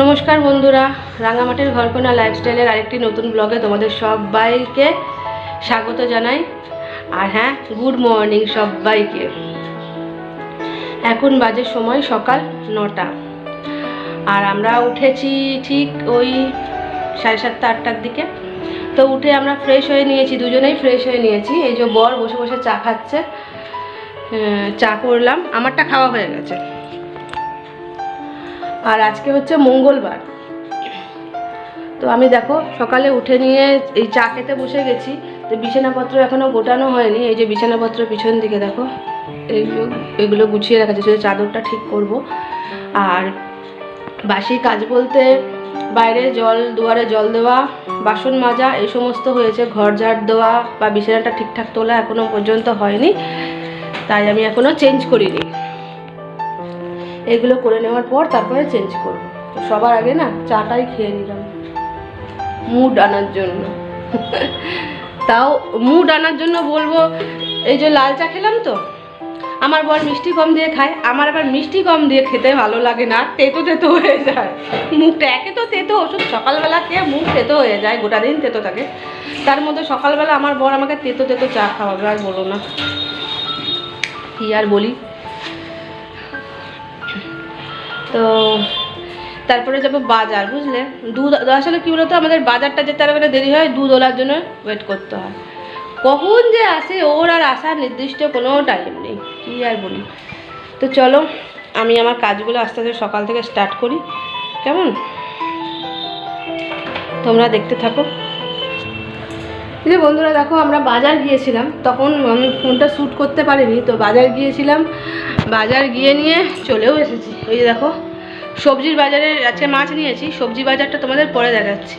নমস্কার বন্ধুরা, রাঙামাটির ঘরকোনা লাইফস্টাইলের আরেকটি নতুন ব্লগে তোমাদের সবাইকে স্বাগত জানাই। আর হ্যাঁ গুড মর্নিং সবাইকে। এখন বাজে সময় সকাল নটা। আর আমরা উঠেছি ঠিক ওই সাড়ে সাতটা, আটটার দিকে। তো উঠে আমরা ফ্রেশ হয়ে নিয়েছি, দুজনেই ফ্রেশ হয়ে নিয়েছি। এই যে বর বসে বসে চা খাচ্ছে চা করলাম। আমারটা খাওয়া হয়ে গেছে। আর আজকে হচ্ছে মঙ্গলবার। তো আমি দেখো, সকালে উঠে নিয়ে এই চা খেতে বসে গেছি, তো বিছানাপত্র এখনও গোটানো হয়নি, এই যে বিছানাপত্র পিছন দিকে দেখো এই যে- এগুলো গুছিয়ে রাখা শুধু চাদরটা ঠিক করব। আর বাসি কাজ বলতে বাইরে জল, দুয়ারে জল দেওয়া, বাসন মাজা, এই সমস্ত হয়েছে, ঘর ঝাড় দেওয়া, বা বিছানাটা ঠিকঠাক তোলা এখনও পর্যন্ত হয়নি, তাই আমি এখনও চেঞ্জ করিনি। এগুলো করে নেওয়ার পর তারপরে চেঞ্জ করব। তো সবার আগে না চাটাই খেয়ে নিলাম। মুড আনার জন্য। তাও মুড আনার জন্য বলব, এই যে লাল চা খেলাম তো, আমার বর মিষ্টি কম দিয়ে খায়, আমার আবার মিষ্টি কম দিয়ে খেতে ভালো লাগে না তেতো তেতো হয়ে যায়। মুখটা একে তো তেতো, ওষুধ সকালবেলা খেয়ে মুখ তেতো হয়ে যায়, গোটা দিন তেতো থাকে। তার মধ্যে সকালবেলা আমার বর আমাকে তেতো তেতো চা খাওয়াবে, আর বলো না। কি আর বলি? তো তারপরে যাব বাজার, বুঝলে? দুধ আসলে কী বলতো, আমাদের বাজারটা যেতে আর মানে দেরি হয় দুধ ওলার জন্য ওয়েট করতে হয়। কখন যে আসে ওর আর আসার নির্দিষ্ট কোনো টাইম নেই, কী আর বলি? তো চলো, আমি আমার কাজগুলো আস্তে আস্তে সকাল থেকে স্টার্ট করি, কেমন? তোমরা দেখতে থাকো। বন্ধুরা, দেখো, আমরা বাজার গিয়েছিলাম, তখন আমি ফোনটা শ্যুট করতে পারিনি, তো বাজার গিয়েছিলাম বাজার গিয়ে নিয়ে চলেও এসেছি। ওই যে দেখো, সবজির বাজারে আজকে মাছ নিয়েছি। সবজি বাজারটা তোমাদের পরে দেখাচ্ছি।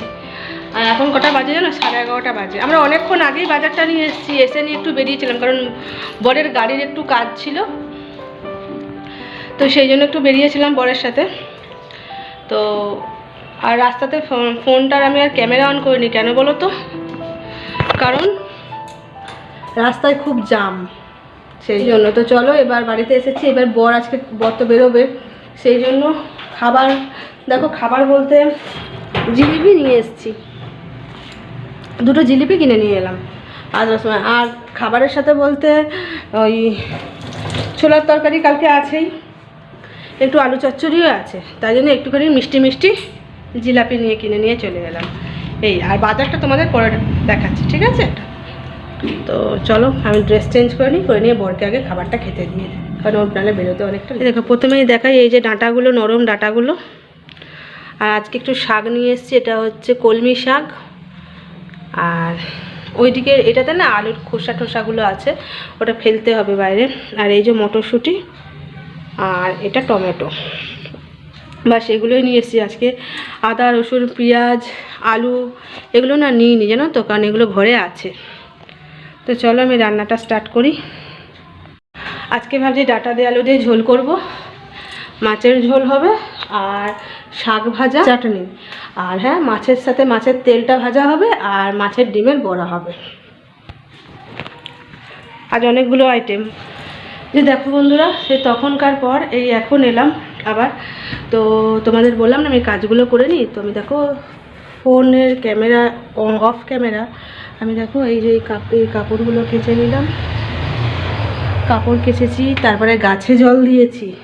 আর এখন কটা বাজে জানো? সাড়ে এগারোটা বাজে। আমরা অনেকক্ষণ আগেই বাজারটা নিয়ে এসেছি। এসে নিয়ে একটু বেরিয়েছিলাম, কারণ বরের গাড়ির একটু কাজ ছিল। তো সেই জন্য একটু বেরিয়েছিলাম বরের সাথে। তো আর রাস্তাতে ফোন- ফোনটার আমি আর ক্যামেরা অন করিনি। কেন বলো তো? কারণ রাস্তায় খুব জাম সেই জন্য। তো চলো, এবার বাড়িতে এসেছি। এবার বর আজকে বর তো বেরোবে। সেই জন্য খাবার, দেখো খাবার বলতে জিলিপি নিয়ে এসেছি। দুটো জিলিপি কিনে নিয়ে এলাম আজ সময় আর খাবারের সাথে বলতে ওই ছোলার তরকারি কালকে আছেই। একটু আলু চচ্চড়িও আছে। তাই জন্য একটুখানি মিষ্টি মিষ্টি জিলাপি নিয়ে কিনে নিয়ে চলে গেলাম এই, আর বাজারটা তোমাদের পরে দেখাচ্ছি, ঠিক আছে? তো চলো, আমি ড্রেস চেঞ্জ করে নিই, করে নিয়ে বরকে আগে খাবারটা খেতে দিয়ে কারণ ওর নাহলে বেরোতে অনেকটা দেখো, প্রথমেই দেখাই এই যে ডাঁটাগুলো, নরম ডাঁটাগুলো। আর আজকে একটু শাক নিয়ে এসেছি, এটা হচ্ছে কলমি শাক। আর ওইদিকে এটাতে না আলুর খোসা টোসাগুলো আছে, ওটা ফেলতে হবে বাইরে। আর এই যে মটরশুঁটি, আর এটা টমেটো। বা সেগুলোই নিয়ে এসেছি আজকে। আদা, রসুন, পেঁয়াজ, আলু, এগুলো না নিই নি জানো তো? কারণ এগুলো ঘরে আছে। তো চলো আমি রান্নাটা স্টার্ট করি। আজকে ভাবছি ডাটা দিয়ে আলু দিয়ে ঝোল করব। মাছের ঝোল হবে আর শাক ভাজা চাটনি। আর হ্যাঁ মাছের সাথে মাছের তেলটা ভাজা হবে আর মাছের ডিমের বড়া হবে। আজ অনেকগুলো আইটেম যে দেখো বন্ধুরা, সে তখনকার পর এই এখন এলাম আবার। তো তোমাদের বললাম না আমি কাজগুলো করে নিই? তো আমি দেখো ফোনের ক্যামেরা অফ ক্যামেরা। আমি দেখো এই যে এই কাপ- এই কাপড়গুলো কেচে নিলাম। কাপড় কেচেছি, তারপরে গাছে জল দিয়েছি।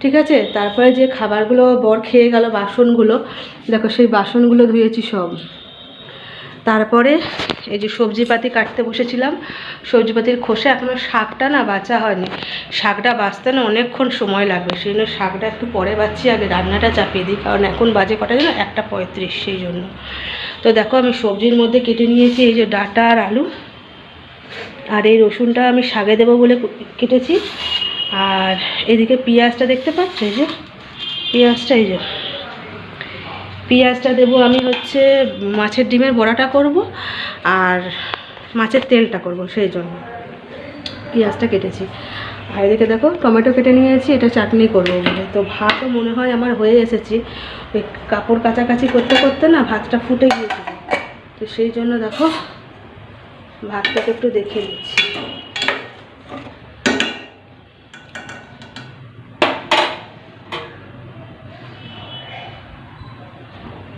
ঠিক আছে? তারপরে যে খাবারগুলো বর খেয়ে গেল বাসনগুলো, দেখো সেই বাসনগুলো ধুয়েছি সব। তারপরে এই যে সবজিপাতি কাটতে বসেছিলাম, সবজিপাতির খোসা এখনও শাকটা না বাছা হয়নি। শাকটা বাঁচতে না অনেকক্ষণ সময় লাগবে, সেই জন্য শাকটা একটু পরে বাচ্ছি, আগে রান্নাটা চাপিয়ে দিই, কারণ এখন বাজে কটা যেন? একটা পঁয়ত্রিশ, সেই জন্য। তো দেখো আমি সবজির মধ্যে কেটে নিয়েছি, এই যে ডাটা আর আলু। আর এই রসুনটা আমি শাকে দেবো বলে কেটেছি। আর এদিকে পেঁয়াজটা দেখতে পাচ্ছ? এই যে পেঁয়াজটা, এই যে পেঁয়াজটা দেবো আমি হচ্ছে মাছের ডিমের বড়াটা করব আর মাছের তেলটা করব সেই জন্য। পেঁয়াজটা কেটেছি। আর এদিকে দেখো, টমেটো কেটে নিয়েছি, এটা চাটনি করব বলে। তো ভাতও মনে হয় আমার হয়ে এসেছি। ওই কাপড় কাচাকাচি করতে করতে না ভাতটা ফুটে গিয়েছিল তো সেই জন্য দেখো, ভাতটাকে একটু দেখে নিচ্ছি।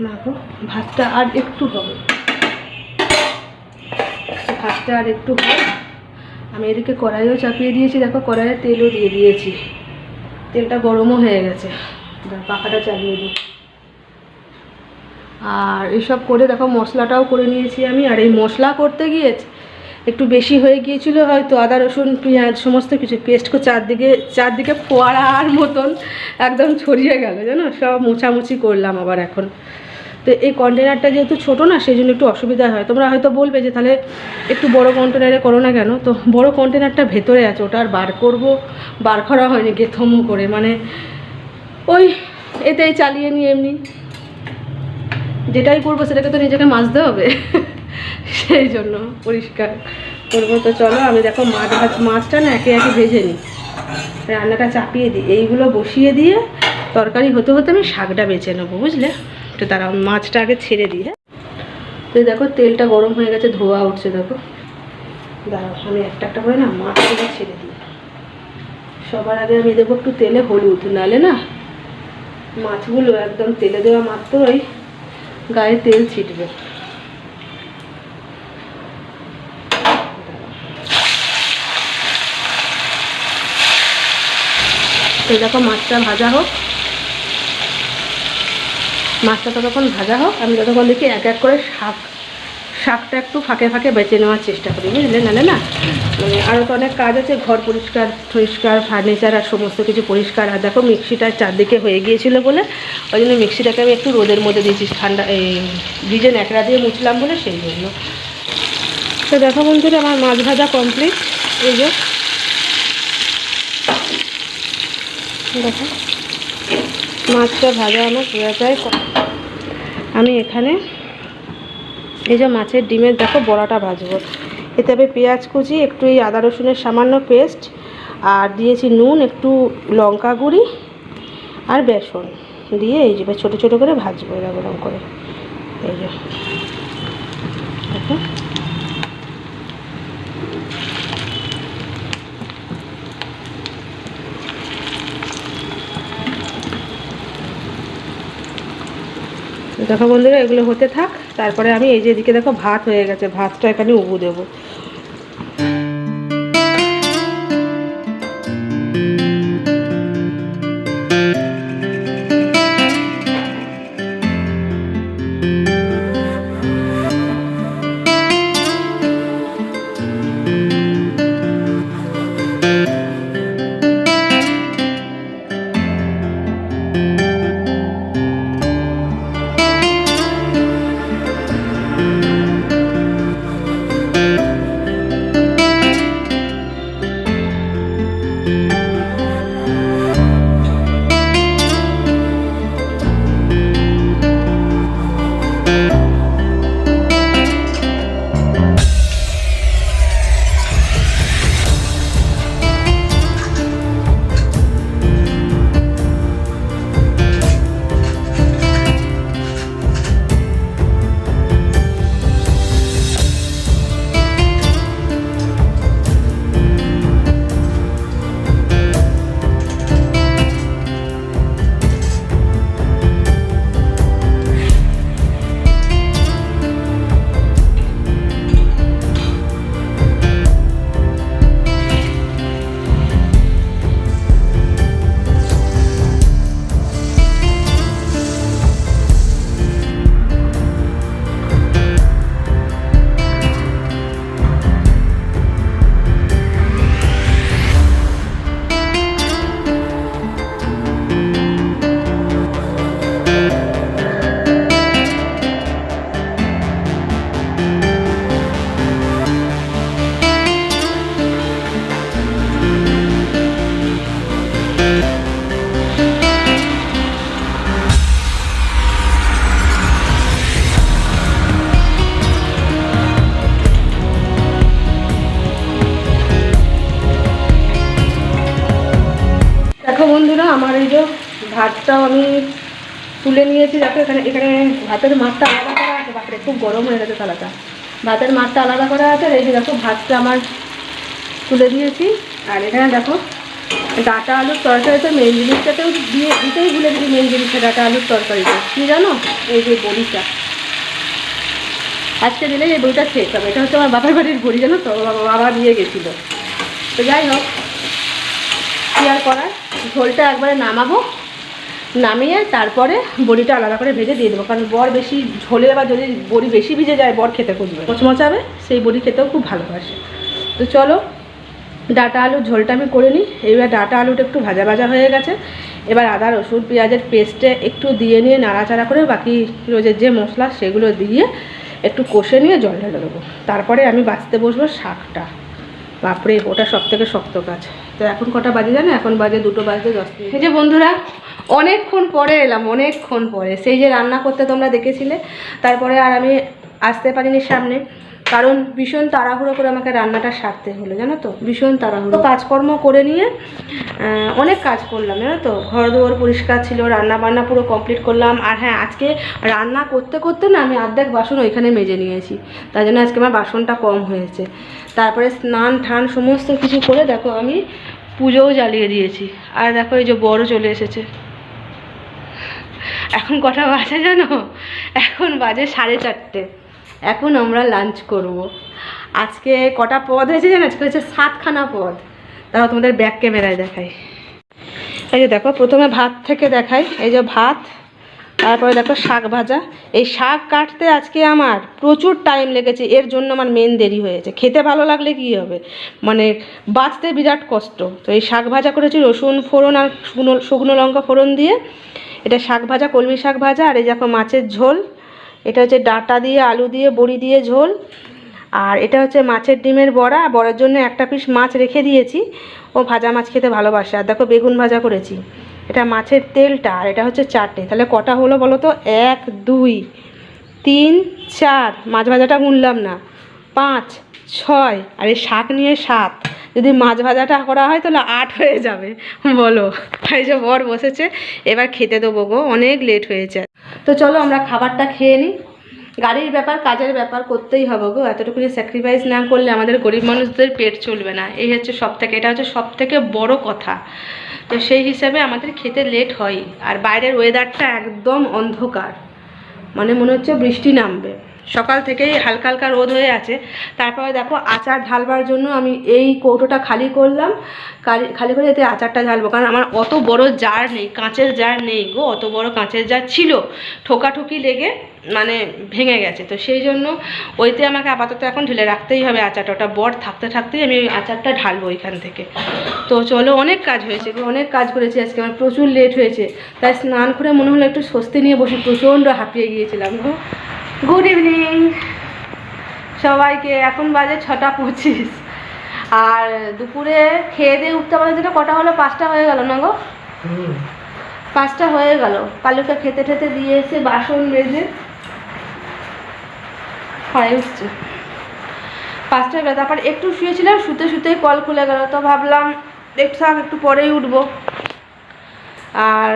না গো, ভাতটা আর একটু হবে। ভাতটা আর একটু হবে। আমি এদিকে কড়াইও চাপিয়ে দিয়েছি, দেখো কড়াইয়ে তেলও দিয়ে দিয়েছি। তেলটা গরমও হয়ে গেছে। পাখাটা চালিয়ে দিই। আর এসব করে দেখো মশলাটাও করে নিয়েছি আমি। আর এই মশলা করতে গিয়ে একটু বেশি হয়ে গিয়েছিল, হয়তো আদা, রসুন, পেঁয়াজ, সমস্ত কিছু পেস্ট করে চারদিকে চারদিকে ফোয়ারার মতন একদম ছড়িয়ে গেল, জানো? সব মোছামুছি করলাম আবার এখন। তো এই কন্টেনারটা যেহেতু ছোটো না, সেই জন্য একটু অসুবিধা হয়। তোমরা হয়তো বলবে যে, তাহলে একটু বড় কন্টেনারে করো না কেন? তো বড় কন্টেনারটা ভেতরে আছে, ওটা আর বার করব। বার করা হয়নি, গেথম করে। মানে ওই এতেই চালিয়ে নিই এমনি। যেটাই করব, সেটাকে তো নিজেকে মাজতে হবে। সেই জন্য পরিষ্কার করব। তো চলো, আমি দেখো মাছ ভাজ মাছটা না একে একে ভেজে নিই। রান্নাটা চাপিয়ে দিই। এইগুলো বসিয়ে দিয়ে তরকারি হতে হতে আমি শাকটা বেছে নেব, বুঝলে? তো তারা মাছটা আগে ছেড়ে দিই হ্যাঁ? তো দেখো, তেলটা গরম হয়ে গেছে, ধোয়া উঠছে, দেখো। দাঁড়াও, আমি একটা একটা করে না মাছগুলো ছেড়ে দিই। সবার আগে আমি দেবো একটু তেলে হলুদ, নালে না মাছগুলো একদম তেলে দেওয়া মাত্রই গায়ে তেল ছিটবে। তো দেখো মাছটা ভাজা হোক। মাছটা ততক্ষণ ভাজা হোক, আমি ততক্ষণ দেখি এক এক করে শাক, শাকটা একটু ফাঁকে ফাঁকে বেছে নেওয়ার চেষ্টা করি, বুঝলে? নাহলে না মানে আরও তো অনেক কাজ আছে, ঘর পরিষ্কার পরিষ্কার ফার্নিচার আর সমস্ত কিছু পরিষ্কার। আর দেখো, মিক্সিটা চারদিকে হয়ে গিয়েছিল বলে, ওই জন্য মিক্সিটাকে আমি একটু রোদের মধ্যে দিয়েছি, ঠান্ডা, এই ভিজে ন্যাকড়া দিয়ে মুছলাম বলে সেই জন্য। তো দেখো বন্ধুরা, আমার মাছ ভাজা কমপ্লিট এই যে দেখো মাছটা ভাজা আমার পুরাটাই ক- আমি এখানে এই যে মাছের ডিমের, দেখো, বড়াটা ভাজবো। এতে আমি পেঁয়াজ কুচি, একটু এই আদা রসুনের সামান্য পেস্ট, আর দিয়েছি নুন, একটু লঙ্কা গুঁড়ি আর বেসন দিয়ে এই যে ছোটো ছোটো করে ভাজবো এরকম করে। এই যে দেখো বন্ধুরা, এগুলো হতে থাক। তারপরে আমি এই যে এদিকে দেখো, ভাত হয়ে গেছে। ভাতটা এখানে উবু দেবো। নিয়েছি দেখো এখানে এখানে ভাতের মাঠটা আলাদা করা আছে বাপরে খুব গরম হয়ে গেছে থালাটা। ভাতের মাঠটা আলাদা করা আছে, এই যে দেখো ভাতটা আমার তুলে দিয়েছি। আর এখানে দেখো, ডাটা আলুর তরকারিতে মেন জিনিসটাতেও দিয়ে দিতেই ভুলে গেছি মেন জিনিসটা ডাটা আলুর তরকারিতে কী জানো? এই যে বড়িটা। আজকে দিলে এই বড়িটা শেষ হবে এটা হচ্ছে আমার বাবার বাড়ির বড়ি, জানো তো? বাবা- নিয়ে গেছিল। তো যাই হোক, কী আর করার? ঝোলটা একবারে নামাবো। নামিয়ে তারপরে বড়িটা আলাদা করে ভেজে দিয়ে দেবো। কারণ বর বেশি ঝোলে বা যদি বড়ি বেশি ভিজে যায়, বর খেতে খুঁজবে মচমচাবে সেই বড়ি খেতেও খুব ভালোবাসে। তো চলো, ডাটা আলুর ঝোলটা আমি করে নিই। এবার ডাটা আলুটা একটু ভাজা ভাজা হয়ে গেছে। এবার আদা, রসুন, পেঁয়াজের পেস্টে একটু দিয়ে নিয়ে নাড়াচাড়া করে বাকি রোজের যে মশলা সেগুলো দিয়ে একটু কষে নিয়ে জল ঢেলে দেবো। তারপরে আমি বাঁচতে বসবো শাকটা। বাপরে, ওটা সব থেকে শক্ত কাজ। তো এখন কটা বাজে জানো? এখন বাজে দুটো বাজতে দশ এই যে বন্ধুরা অনেকক্ষণ পরে এলাম, অনেকক্ষণ পরে। সেই যে রান্না করতে তোমরা দেখেছিলে, তারপরে আর আমি আসতে পারিনি সামনে, কারণ ভীষণ তাড়াহুড়ো করে আমাকে রান্নাটা সারতে হলো, জানো তো? ভীষণ তাড়াহুড়ো। কাজকর্ম করে নিয়ে অনেক কাজ করলাম, জানো তো? ঘর দুয়ার পরিষ্কার ছিল রান্না বান্না পুরো কমপ্লিট করলাম, আর হ্যাঁ আজকে রান্না করতে করতে না আমি অর্ধেক বাসন ওইখানে মেজে নিয়েছি তাই জন্য আজকে আমার বাসনটা কম হয়েছে। তারপরে স্নান ঠান সমস্ত কিছু করে, দেখো আমি পুজোও জ্বালিয়ে দিয়েছি, আর দেখো এই যে বড় চলে এসেছে। এখন কটা বাজে জানো? এখন বাজে সাড়ে চারটে। এখন আমরা লাঞ্চ করব। আজকে কটা পদ হয়েছে জানো? আজকে হচ্ছে সাতখানা পদ। তারপর তোমাদের ব্যাক ক্যামেরায় দেখাই। এই যে দেখো, প্রথমে ভাত থেকে দেখাই। এই যে ভাত, তারপরে দেখো শাক ভাজা। এই শাক কাটতে আজকে আমার প্রচুর টাইম লেগেছে। এর জন্য আমার মেন দেরি হয়েছে। খেতে ভালো লাগলে কী হবে? মানে বাঁচতে বিরাট কষ্ট। তো এই শাক ভাজা করেছি রসুন ফোড়ন আর শুকনো শুকনো লঙ্কা ফোড়ন দিয়ে। এটা শাক ভাজা, কলমি শাক ভাজা, আর এই দেখো মাছের ঝোল। এটা হচ্ছে ডাঁটা দিয়ে, আলু দিয়ে, বড়ি দিয়ে ঝোল। আর এটা হচ্ছে মাছের ডিমের বড়া। বড়ার জন্য একটা পিস মাছ রেখে দিয়েছি। ও ভাজা মাছ খেতে ভালোবাসে। আর দেখো বেগুন ভাজা করেছি। এটা মাছের তেলটা, আর এটা হচ্ছে চারটে তাহলে কটা হলো বলো তো? এক, দুই, তিন, চার। মাছ ভাজাটা গুনলাম না। পাঁচ, ছয়। আর এই শাক নিয়ে সাত। যদি মাছ ভাজাটা করা হয় তাহলে আট হয়ে যাবে। বলো এই যে বর বসেছে, এবার খেতে দেবো গো, অনেক লেট হয়েছে তো চলো আমরা খাবারটা খেয়ে নিই গাড়ির ব্যাপার, কাজের ব্যাপার করতেই হবে গো, এতটুকুনি স্যাক্রিফাইস না করলে আমাদের গরিব মানুষদের পেট চলবে না। এই হচ্ছে সব থেকে এটা হচ্ছে সব থেকে বড় কথা। তো সেই হিসাবে আমাদের খেতে লেট হয়। আর বাইরের ওয়েদারটা একদম অন্ধকার। মানে মনে হচ্ছে বৃষ্টি নামবে। সকাল থেকেই হালকা হালকা রোদ হয়ে আছে। তারপরে দেখো আচার ঢালবার জন্য আমি এই কৌটোটা খালি করলাম। খালি করে এতে আচারটা ঢালবো। কারণ আমার অত বড় জার নেই, কাঁচের জার নেই গো, অত বড় কাঁচের জার ছিল। ঠোকাঠুকি লেগে মানে ভেঙে গেছে। তো সেই জন্য ওইতে আমাকে আপাতত এখন ঢেলে রাখতেই হবে আচারটা। ওটা বর থাকতে থাকতেই আমি ওই আচারটা ঢালবো ওইখান থেকে। তো চলো অনেক কাজ হয়েছে অনেক কাজ করেছি আজকে। আমার প্রচুর লেট হয়েছে। তাই স্নান করে মনে হলো একটু স্বস্তি নিয়ে বসে প্রচণ্ড হাঁপিয়ে গিয়েছিলাম গো। গুড ইভিনিং সবাইকে এখন বাজে ছটা পঁচিশ। আর দুপুরে খেয়ে দিয়ে উঠতে আমাদের যেটা কটা হলো? পাঁচটা হয়ে গেল না গো? পাঁচটা হয়ে গেল। পালুকে খেতে ঠেতে দিয়ে এসে বাসন মেজে হয়ে উঠছে। পাঁচটা বেলা তারপর একটু শুয়েছিলাম শুতে শুতেই কল খুলে গেল। তো ভাবলাম একটু থাক একটু পরেই উঠবো। আর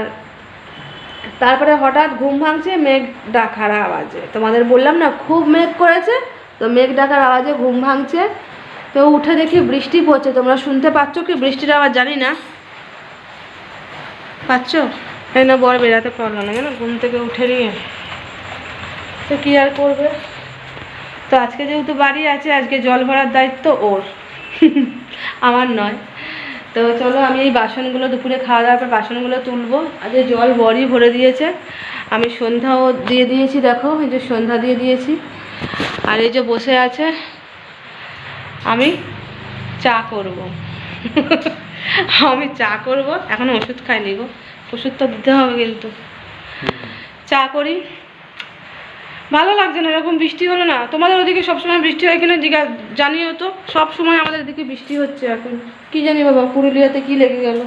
তারপরে হঠাৎ ঘুম ভাঙছে, মেঘ ডাকার আওয়াজে। তোমাদের বললাম না, খুব মেঘ করেছে, তো মেঘ ডাকার আওয়াজে ঘুম ভাঙছে। তো উঠে দেখি বৃষ্টি পড়ছে, তোমরা শুনতে পাচ্ছ কি? বৃষ্টির আওয়াজ জানি না। পাচ্ছ? এই না, বর বেরাতে পারল না, জানো? ঘুম থেকে উঠে নিয়ে। তো কী আর করবে? তো আজকে যেহেতু বাড়ি আছে, আজকে জল ভরার দায়িত্ব ওর। আমার নয়। তো চলো আমি এই বাসনগুলো দুপুরে খাওয়া দাওয়ার পর বাসনগুলো তুলবো। আজকে জল বরই ভরে দিয়েছে। আমি সন্ধ্যাও দিয়ে দিয়েছি দেখো এই যে সন্ধ্যা দিয়ে দিয়েছি। আর এই যে বসে আছে আমি চা করব। আমি চা করব। এখন ওষুধ খাইনি গো। ওষুধ তো দিতে হবে কিন্তু। চা করি। ভালো লাগছে না, এরকম বৃষ্টি হলো না। তোমাদের ওদিকে সবসময় বৃষ্টি হয় কিনা জিজ্ঞা জানিও তো। সব সময় আমাদের এদিকে বৃষ্টি হচ্ছে এখন। কি জানি বাবা, পুরুলিয়াতে কি লেগে গেল।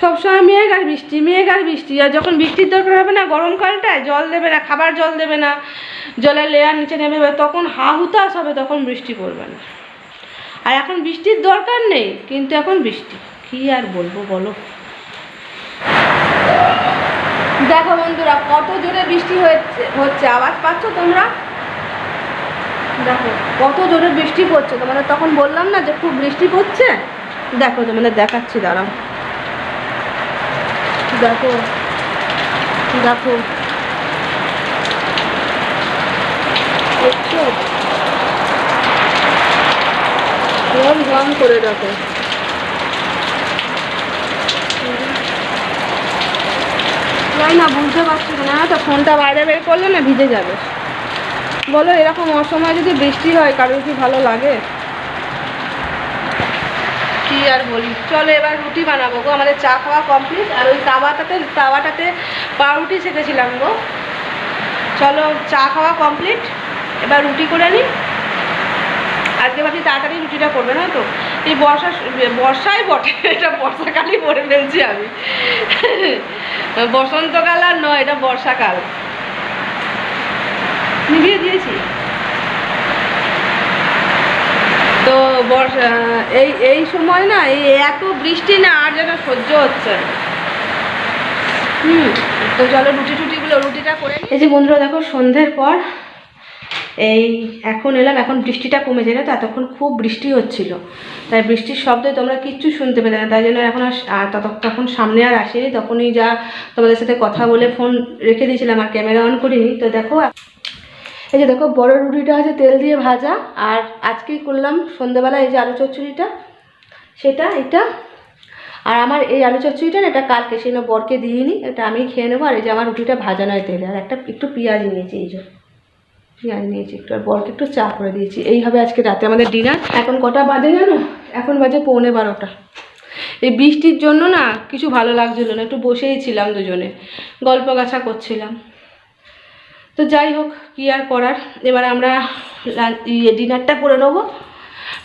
সবসময় মেঘ আর বৃষ্টি, মেঘ আর বৃষ্টি। আর যখন বৃষ্টির দরকার হবে না, গরমকালটায় জল দেবে না, খাবার জল দেবে না, জলের লেয়ার নিচে নেমে তখন হা হুতাশ হবে, তখন বৃষ্টি পড়বে না। আর এখন বৃষ্টির দরকার নেই, কিন্তু এখন বৃষ্টি। কি আর বলব বলো? দেখো বন্ধুরা, কত জোরে বৃষ্টি হচ্ছে হচ্ছে। আওয়াজ পাচ্ছ তোমরা? দেখো, কত জোরে বৃষ্টি পড়ছে। তোমাদের তখন বললাম না যে খুব বৃষ্টি পড়ছে? দেখো, তোমাদের দেখাচ্ছি, দাঁড়াও। দেখো দেখো। রং করে দেখো। যাই না, বুঝতে পারছি না। তো ফোনটা বাইরে বের করলে না ভিজে যাবে। বলো, এরকম অসময় যদি বৃষ্টি হয়, কারোর কি ভালো লাগে? কি আর বলি? চলো, এবার রুটি বানাবো গো। আমাদের চা খাওয়া কমপ্লিট আর ওই তাওয়াটাতে তাওয়াটাতে পাউরুটি শেখেছিলাম গো। চলো, চা খাওয়া কমপ্লিট এবার রুটি করে নিই আজকে ভাবছি তাড়াতাড়ি রুটিটা করবে না তো এই বর্ষা বর্ষায় বটে, এটা বর্ষাকালই পরে ফেলছি আমি বসন্তকাল আর নয়, এটা বর্ষাকাল নিভিয়ে দিয়েছি তো বর্ষা এই এই সময় না, এই এত বৃষ্টি না, আর যেন সহ্য হচ্ছে। হুম, তো চলো রুটি টুটিগুলো রুটিটা করে। এই যে বন্ধুরা, দেখো সন্ধ্যের পর এই এখন এলাম, এখন বৃষ্টিটা কমে যায় না তো? এতক্ষণ খুব বৃষ্টি হচ্ছিল। তাই বৃষ্টির শব্দে তোমরা কিচ্ছু শুনতে পেলে না। তাই জন্য এখন আর তখন সামনে আর আসেনি। তখনই যা তোমাদের সাথে কথা বলে ফোন রেখে দিয়েছিলাম, আর ক্যামেরা অন করিনি। তো দেখো, এই যে দেখো, বড় রুটিটা আছে তেল দিয়ে ভাজা। আর আজকেই করলাম সন্ধ্যেবেলা এই যে আলু চচ্চড়িটা, সেটা, এটা। আর আমার এই আলু চচ্চড়িটা না, এটা কালকে, সেই জন্য বরকে দিইনি। এটা আমি খেয়ে নেব। আর এই যে আমার রুটিটা ভাজা নয় তেলে। আর একটা, একটু পেঁয়াজ নিয়েছি, এই যে। পেঁয়াজ নিয়েছি? একটু আর বরকে একটু চা করে দিয়েছি। এই হবে আজকে রাতে আমাদের ডিনার এখন কটা বাজে জানো? এখন বাজে পৌনে বারোটা। এই বৃষ্টির জন্য না কিছু ভালো লাগছিল না। একটু বসেই ছিলাম দুজনে। গল্প গাছা করছিলাম। তো যাই হোক, কী আর করার? এবার আমরা ইয়ে ডিনারটা করে নেব।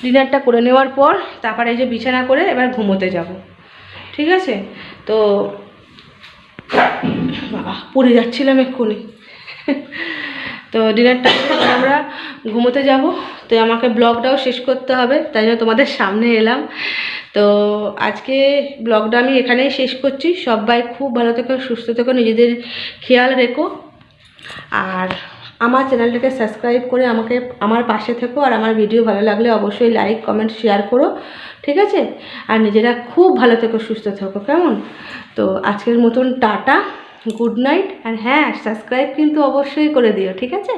ডিনারটা করে নেওয়ার পর তারপরে এই যে বিছানা করে এবার ঘুমোতে যাব। ঠিক আছে? তো বাবা, পড়ে যাচ্ছিলাম এক্ষুনি। তো ডিনারটা করে আমরা ঘুমোতে যাব, তো আমাকে ব্লগটাও শেষ করতে হবে, তাই জন্য তোমাদের সামনে এলাম। তো আজকে ব্লগটা আমি এখানেই শেষ করছি। সবাই খুব ভালো থেকো, সুস্থ থেকো, নিজেদের খেয়াল রেখো। আর আমার চ্যানেলটাকে সাবস্ক্রাইব করে আমাকে, আমার পাশে থেকো, আর আমার ভিডিও ভালো লাগলে অবশ্যই লাইক কমেন্ট শেয়ার করো, ঠিক আছে? আর নিজেরা খুব ভালো থেকো, সুস্থ থেকো, কেমন? তো আজকের মতন টাটা। গুড নাইট আর হ্যাঁ সাবস্ক্রাইব কিন্তু অবশ্যই করে দিও ঠিক আছে?